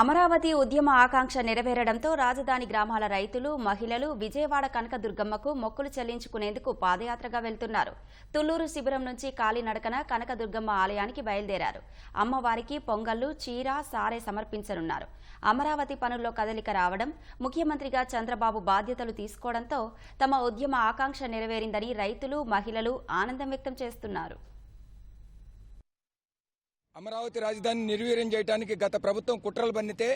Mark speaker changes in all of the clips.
Speaker 1: అమరావతి ఉద్యమ ఆకాంక్ష నెరవేరడంతో రాజధాని గ్రామాల రైతులు మహిళలు విజయవాడ కనకదుర్గమ్మకు మొక్కులు చెల్లించుకునేందుకు పాదయాత్రగా వెళ్తున్నారు. తుళ్ళూరు శిబిరం నుంచి కాలినడకన కనకదుర్గమ్మ ఆలయానికి బయలుదేరారు. అమ్మవారికి పొంగళ్ళు చీర సారే సమర్పించనున్నారు. అమరావతి పనుల్లో కదలిక రావడం ముఖ్యమంత్రిగా చంద్రబాబు బాధ్యతలు తీసుకోవడంతో తమ ఉద్యమ ఆకాంక్ష నెరవేరిందని రైతులు మహిళలు ఆనందం వ్యక్తం చేస్తున్నారు.
Speaker 2: అమరావతి రాజధాని నిర్వీర్యం చేయడానికి గత ప్రభుత్వం కుట్రలు పన్నితే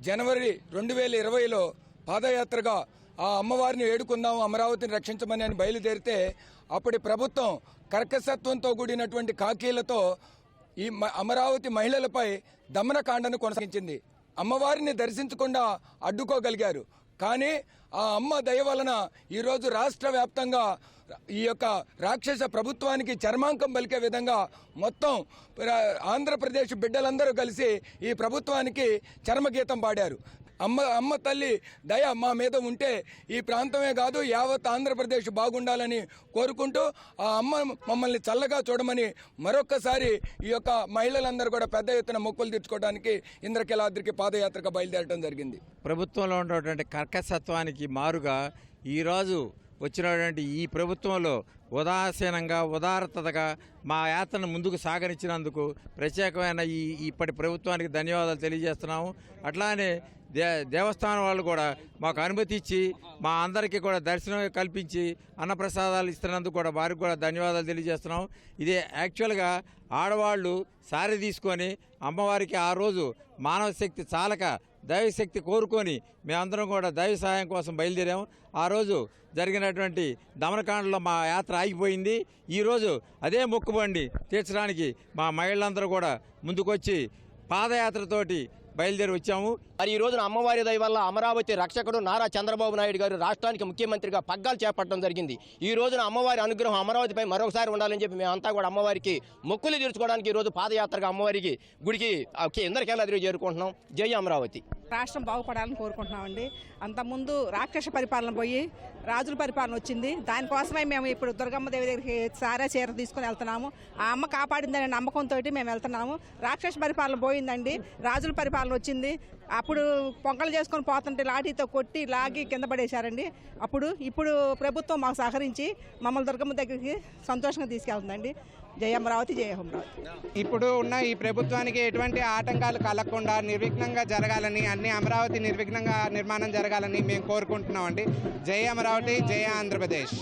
Speaker 2: జనవరి రెండు వేల ఇరవైలో పాదయాత్రగా ఆ అమ్మవారిని వేడుకుందాం అమరావతిని రక్షించమని అని బయలుదేరితే అప్పటి ప్రభుత్వం కర్కసత్వంతో కూడినటువంటి కాకీలతో ఈ మ- అమరావతి మహిళలపై దమనకాండను కొనసాగించింది. అమ్మవారిని దర్శించకుండా అడ్డుకోగలిగారు. కానీ ఆ అమ్మ దయ వలన ఈరోజు రాష్ట్ర వ్యాప్తంగా ఈ యొక్క రాక్షస ప్రభుత్వానికి చర్మాంకం పలికే విధంగా మొత్తం ప్ర- ఆంధ్రప్రదేశ్ బిడ్డలందరూ కలిసి ఈ ప్రభుత్వానికి చర్మగీతం పాడారు. అమ్మ అమ్మ తల్లి దయ మా మీద ఉంటే ఈ ప్రాంతమే కాదు యావత్ ఆంధ్రప్రదేశ్ బాగుండాలని కోరుకుంటూ ఆ అమ్మ మమ్మల్ని చల్లగా చూడమని మరొక్కసారి ఈ యొక్క మహిళలందరూ కూడా పెద్ద ఎత్తున మొక్కులు తీర్చుకోవడానికి ఇంద్రకీలాద్రికి పాదయాత్రగా బయలుదేరడం జరిగింది.
Speaker 3: ప్రభుత్వంలో ఉన్నటువంటి కర్కసత్వానికి మారుగా ఈరోజు వచ్చినటువంటి ఈ ప్రభుత్వంలో ఉదాసీనంగా ఉదారతగా మా యాత్రను ముందుకు సాగనిచ్చినందుకు ప్రత్యేకమైన ఈ ఇప్పటి ప్రభుత్వానికి ధన్యవాదాలు తెలియజేస్తున్నాము. అట్లానే దే దేవస్థానం వాళ్ళు కూడా మాకు అనుమతి ఇచ్చి మా అందరికీ కూడా దర్శనం కల్పించి అన్నప్రసాదాలు ఇస్తున్నందుకు కూడా వారికి కూడా ధన్యవాదాలు తెలియజేస్తున్నాం ఇది యాక్చువల్గా ఆడవాళ్ళు సారి తీసుకొని అమ్మవారికి ఆ రోజు మానవ శక్తి చాలక దైవశక్తి కోరుకొని మేమందరం కూడా దైవ సహాయం కోసం బయలుదేరాము. ఆ రోజు జరిగినటువంటి దమనకాండలో మా యాత్ర ఆగిపోయింది. ఈరోజు అదే మొక్కుబండి తీర్చడానికి మా మహిళలందరూ కూడా ముందుకొచ్చి పాదయాత్రతోటి బయలుదేరి వచ్చాము.
Speaker 4: మరి ఈ రోజున అమ్మవారి దయ వల్ల అమరావతి రక్షకుడు నారా చంద్రబాబు నాయుడు గారు రాష్ట్రానికి ముఖ్యమంత్రిగా పగ్గాలు చేపట్టడం జరిగింది. ఈ రోజున అమ్మవారి అనుగ్రహం అమరావతిపై మరొకసారి ఉండాలని చెప్పి మేమంతా కూడా అమ్మవారికి మొక్కులు తీర్చుకోవడానికి ఈ రోజు పాదయాత్రగా అమ్మవారికి గుడికి ఇందరికెళ్ళ చేరుకుంటున్నాం. జై అమరావతి.
Speaker 5: రాష్ట్రం బాగుపడాలని కోరుకుంటున్నామండి. అంతకుముందు రాక్షస పరిపాలన పోయి రాజుల పరిపాలన వచ్చింది. దానికోసమే మేము ఇప్పుడు దుర్గమ్మ దేవి దగ్గరికి సారా చీర తీసుకుని వెళ్తున్నాము. ఆ అమ్మ కాపాడిందనే నమ్మకంతో మేము వెళ్తున్నాము. రాక్షస పరిపాలన పోయిందండి. రాజుల పరిపాలన వచ్చింది. అప్పుడు పొంగలు చేసుకొని పోతుంటే లాఠీతో కొట్టి లాగి కింద పడేశారండి. అప్పుడు ఇప్పుడు ప్రభుత్వం మాకు సహకరించి మమ్మల్ని దుర్గమ్మ దగ్గరికి సంతోషంగా తీసుకెళ్తుందండి. జయ అమరావతి జయ అమరావతి.
Speaker 6: ఇప్పుడు ఉన్న ఈ ప్రభుత్వానికి ఎటువంటి ఆటంకాలు కలగకుండా నిర్విఘ్నంగా జరగాలని అన్ని అమరావతి నిర్విఘ్నంగా నిర్మాణం జరగాలని మేము కోరుకుంటున్నామండి. జై అమరావతి జయ ఆంధ్రప్రదేశ్.